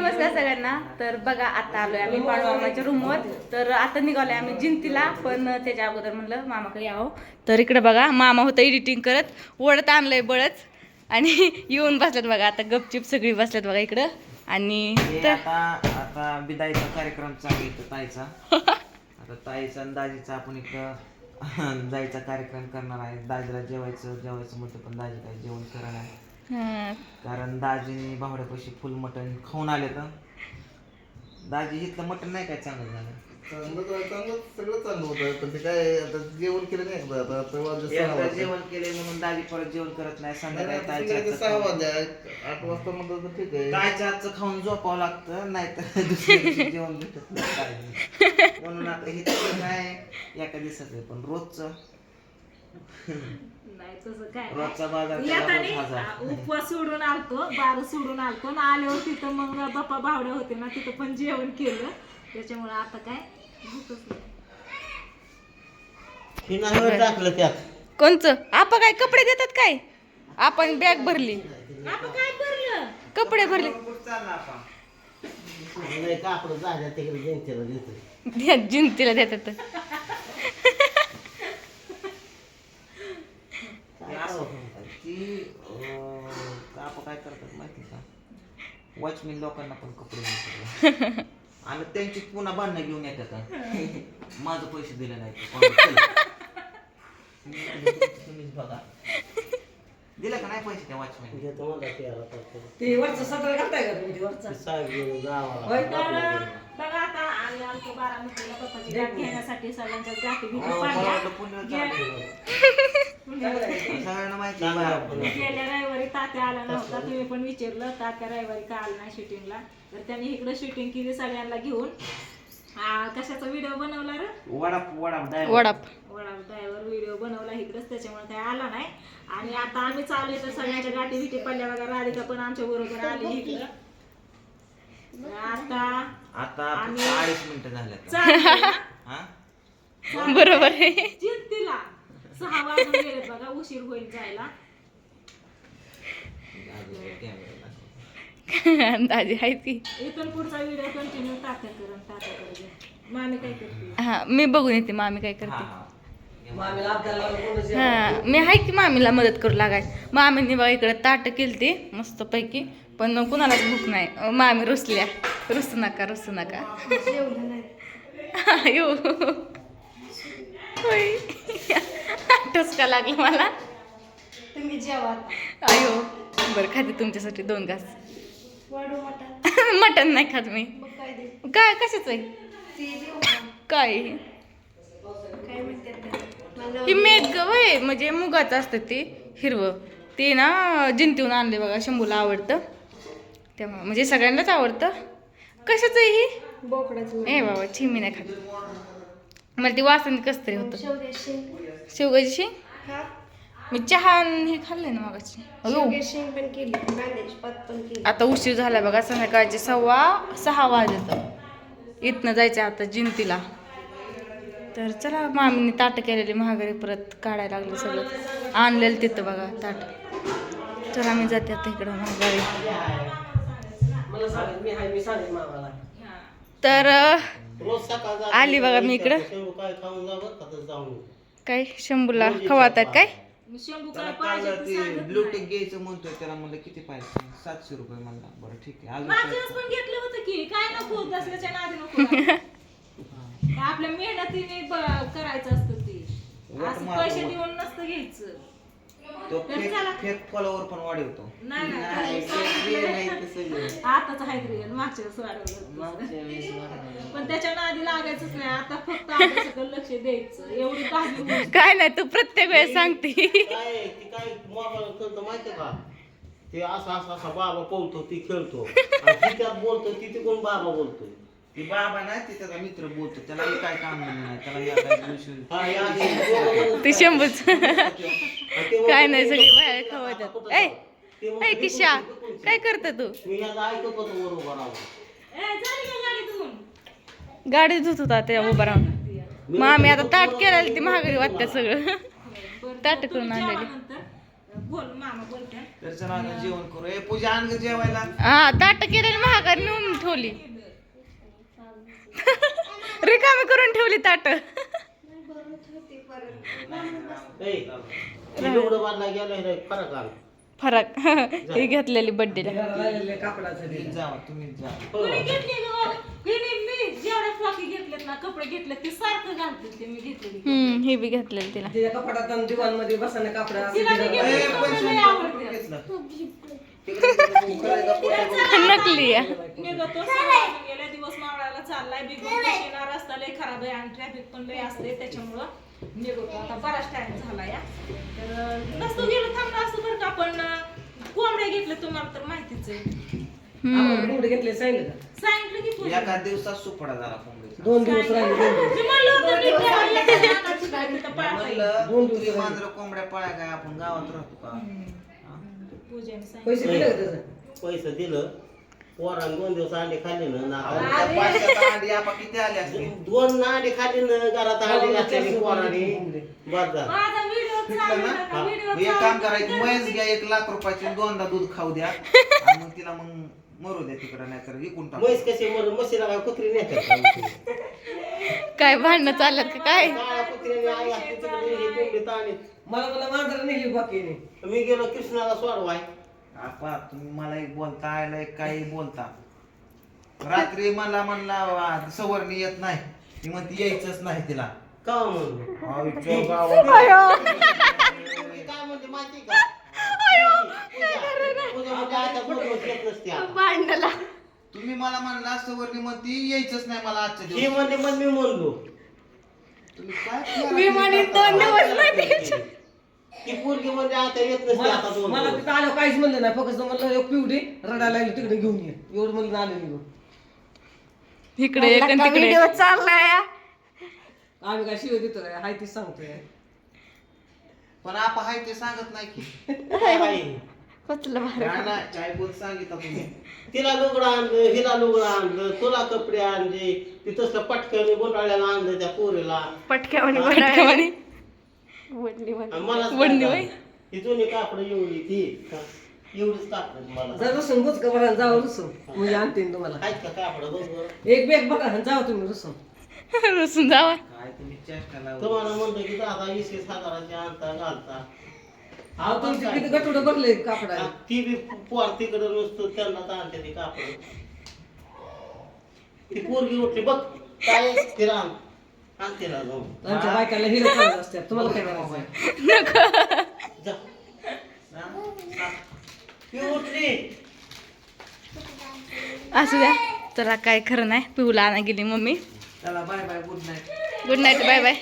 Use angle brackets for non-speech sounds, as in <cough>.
नमस्कार सगळ्यांना. तर बघा आता आलोय आम्ही मामाच्या रूमवर तर आता निघालोय आम्ही जिंतीला पण त्याच्या अगोदर म्हणलं मामाकडे यावं तर इकडे बघा मामा होतं एडिटिंग करत ओढत आणलंय बळच. आणि <laughs> येऊन बसल्यात बघा आता गपचिप सगळी बसल्यात बघा इकडं. आणि आता आता विदाईचा कार्यक्रम चालू इथं ताईचा. <laughs> आता ताईचा आणि दाजीचा आपण इकडं <laughs> जायचा कार्यक्रम करणार आहे. दाजीला जेवायचं जेवायचं म्हटलं पण दाजी काय जेवण करणार आहे कारण दाजीने भावड्यापाशी फुल मटण खाऊन आले तर. दाजी इथलं मटण नाही काय चांगलं झालं? चांगलं तर चांगलं सगळं चांगलं होतं पण ते काय आता जेवण केलं नाही एकदा आता आता वाजले सहा एकदा वाजले. जेवण केले म्हणून दाजी परत जेवण करत नाही नाही, संध्याकाळी आता ताईच्या तिकडे हातचं सहा खाऊन- वाजले आठ वाजता म्हणलं तर ठीक आहे. ताईच्या हातचं खाऊन झोपावं लागतं नाहीतर <laughs> दुसऱ्या दिवशी जेवण भेटत नाही. ताईला. <laughs> म्हणून आता हे काय एका दिवसाचं आहे, पण रोजचं. <laughs> नाही तसं काय रोजचा बाजार येतानी रोज हजार. आ, उपवास सोडून आलतो बारा सोडून आलतो आणि आल्यावर तिथं मग बाप्पा भावड्या होते ना तिथं पण जेवण केलं. त्याच्यामुळे आता काय भूकच नाही. टाकलं त्यात. कोणचं? आपा काय कपडे देतात काय? आपण बॅग भरली. आपण काय भरलं? कपडे भरले. नाही कापड झाल्या तिकडे जनतेला देतो द्या, जिंतीला देतात <laughs> ते असं म्हणतात की अं, आपण काय करतात माहिती का? वॉचमॅन लोकांना पण कपडे देतात <laughs> आणि त्यांची पुन्हा भांडणं घेऊन येतात. <laughs> माझं पैसे दिले नाही. तुम्हीच बघा. दिलं का नाही पैसे त्या वॉचमॅन घेतो मला तेरा तारखेला. ते वरचं सत्र घालताय का तुम्ही? ते वरचं? ते साहेब घेऊन गावाला. होय. तर बघा आता आम्ही आलतो बारामतीला पप्पाची गाठ घेण्यासाठी सगळ्यांच्या गाठी बिठी मला पाडल्या. वाटलं पुण्याला चाललंय. सगळ्यांना माहिती आहे. बघा. गेल्या रविवारी तात्या आला नव्हता तुम्ही पण विचारलं तात्या रविवारी का आला नाही शूटिंगला तर त्यांनी इकडे शूटिंग केली सगळ्यांना घेऊन. आ, कशाचा व्हिडिओ बनवला रे? वडाप वडाप driver. वडाप. वडा ड्रायव्हर व्हिडिओ बनवला इकडेच त्याच्यामुळे काही आला नाही. आणि आता आम्ही चालू तर सगळ्यांच्या गाठी बिठी पडल्या बघा राधिका पण आमच्या बरोबर आली इकडं. आता आता आम्ही- अडीच मिनिटं ना. हा? बरोबर आहे. जिंतीला सहा वाजून गेले बघा उशीर होईल जायला. कॅमेरा दाजी आहे ती. इथून पुढचा व्हिडिओ कंटिन्यू तात्या करून तात्या करून मामी काय करते? हा मी बघून येते मामी काय हा करते. हा हा. मी आहे की मामीला मदत करू लागाय. मामीने बघा इकडे ताट केलती मस्त पैकी पण कुणालाच भूक नाही. मामी रुसल्या. रुसू नका रुसू नका. येऊ. होय. ठसका लागला मला. तुम्ही जेवा. अयो बरं खाते तुमच्यासाठी दोन घास. मटन <laughs> नाही खात मी. काय कशाच आहे? काय? ही मेघ वय म्हणजे मुगाचं असतं ते हिरवं. ते ना जिंतीहून आणले बघा शंभूला आवडतं. त्यामुळे म्हणजे सगळ्यांनाच आवडतं. कशाचं आहे ही? बोकडाचं. ए बाबा छिमी नाही खात. मला ती वासने कसं तरी होतं. शेवग्याची शेंग. हा. मी चहा हे खाल्लंय ना मगाची आता उशीर झाला बघा संध्याकाळचे सव्वा सहा वाजत. इथनं जायचं आता जिंतीला. तर चला मामीने ताट केलेली महागारी परत काढायला लागले सगळं. आणलेलं तिथं बघा ताट. चला मी जाते आता इकडं महागारी तर आली बघा मी इकडं. काय खाऊन जा बरं का तर जाऊन. काय शंभूला खवातात काय? मी शंभू त्याला काय पाहिजे काल ते ते सांगत ब्लूटूथ नाही. घ्यायचं म्हणतोय त्याला म्हणलं किती पाहिजे? सातशे रुपये म्हणला. बरं ठीक आहे मागच्या पण घेतलं होतं की काय नको दसऱ्याच्या नादी नको काय <laughs> आपल्या मेहनतीने ब- करायचं असतं ते. वट असं मारून पैसे. देऊन नसतं घ्यायचं. तो फेक. फेक फॉलोवर पण वाढवतो नाही नाही, नाही. आताच आहे रिअल मागच्या वेळेस वाढवलं मागच्या वेळेस वाढवलं. पण त्याच्या नादी लागायचंच नाही आता फक्त लक्ष द्यायचं एवढी गोष्ट. काय नाही तू प्रत्येक वेळेस सांगते काय ती काय मोबाईल खेळतो माहितीये का ते असा असा असा बाबा पोहतो ती खेळतो आणि ती त्यात बोलतो ती तिकडून बाबा बोलतोय ती बाबा नाही ती त्याचा मित्र बोलतो त्याला मी काय काम नाही. त्याला मी आता दिवशी हा, म्हणून ते शंभूच. <laughs> काय नाही सगळी बाहेर खवतात ऐ ऐ किशा काय करत तू? मी याचं ऐकत होतो? गाडी धुत होता त्या उभा राहून. मग आम्ही आता ताट केलेलं ती महागडी वाटतं सगळं. <laughs> ताट करून आणलेली. नंतर. बोल मामा बोलते तर चला आता जेवण करू. ए पूजा आण ग जेवायला. हा ताट केलेलं महागारी नेऊन ठेवली. <laughs> रिकामी करून ठेवली ताट. फरक <laughs> ही घेतलेली जा हो. ही बी घेतलेली तिला. <laughs> नकली चाललाय बिग बॉस रस्ता लय खराब आहे. आणि ट्रॅफिक पण लय असते त्याच्यामुळं निघतो आता बराच टाइम झाला या. तर नसतो गेलो थांबला असतो बरं का पण कोंबड्या घेतल्या तुम्हाला तर माहितीच आहे. आपण कोंबडी घेतले सांगितलं का? सांगितलं की पूजा. एका दिवसात सुपडा झाला कोंबडीचा. दोन दिवस राहिले दोन दिवस. मी म्हणलं होतं नीट ठेवायला लागेल, आता काय तिथं पाळता येईल. म्हणलं दोन दिवस तुझी राहिले. मांजरं कोंबड्या पाळ्या काय आपण गावात राहतो का? पूजेने सांगितलं. पैसे दिले का त्याचं? पैसे दिलं. पोरानं दोन दिवस अंडे खाल्ले ना नाकाला. आपण किती आले असते दोन अंडे खाल्ले ना घरात अंडे घातलेली पोराने. बस झालं. माझा व्हिडिओ फिटलं चालू ना? नका, व्हिडिओ मग एक काम करा एक म्हैस. घ्या एक लाख रुपयाची दोनदा दूध खाऊ द्या. <laughs> आणि मग तिला मग मरू द्या तिकडं नाही तर विकून टाकू. म्हैस कशी मर? म्हशीला काय कुत्री नेतात का? काय भांडणं चालत का काय? काळ्या कुत्र्याने आई असते तिकडे हे कोंबडी ताणीत. मला मला मांजर नेली बाकीने. मी गेलो कृष्णाला सोडवाय. आपा तुम्ही मला एक बोलता आयला एक काही बोलता. रात्री मला म्हणला सवरणी येत नाही. ती म्हणते यायचंच नाही तिला. का म्हणलो? आईच्या <laughs> गावात. <laughs> मी काय म्हणते माहिती का? म्हणजे आता फोटो येत नसते आता. भांडला. तुम्ही मला म्हणला सवरणी म्हणती यायचंच नाही मला आजच्या ही दिवस. मग मी म्हणलो. तुम्ही काय मी म्हणेन दोन दिवस नाही ती पोरगी म्हणजे आता येत नसते आता मला दोन मला दिवस. तिथं आलं काहीच म्हणलं नाही. फक्त म्हणलं एक पिवडी रडायला लागली तिकडे घेऊन ये. एवढं म्हणलं आलं निघून इकडे एक आणि तिकडे व्हिडिओ चाललाय? आम्ही काय शिव देतो काय? हाय तीच सांगतोय. पण आपा हाय ते सांगत नाही की? कसलं भारी. काय बोल सांगितलं तुम्ही? तिला लुगडं आणलं हिला लुगडं आणलं तुला कपडे आणले ती तसलं पटकन आणलं त्या पोरीला. पटक्यावानी पटकन वडली वडली. ही जुनी कापड एवढी ती? एवढीच कापड मला. जर रुसून बुच का बरं जाऊ रुसून म्हणजे आणते ना तुम्हाला. आहेत का कापड बघ बरं. एक बॅग बघा जाऊ तुम्ही रुसून <laughs> रुसून जावा. काय तुम्ही चेष्टा लावली. तुम्हाला म्हणतो की दहा वीस वीस हजाराची आणता घालता. अहो तुमचे किती गटुडं भरले कापडा. ती बी पोर तिकडे नुसतं त्यांना तर आणते ती कापड. ती पोरगी उठली बघ. काय तिला आण आण तिला जाऊन. आमच्या बायकाला हिरो चालत असतात तुम्हाला काय करायचं? जा? सांग. ती उठली. असू द्या. चला काय खरं नाही. पिऊला आणा गेली मम्मी. चला bye bye good night good night bye bye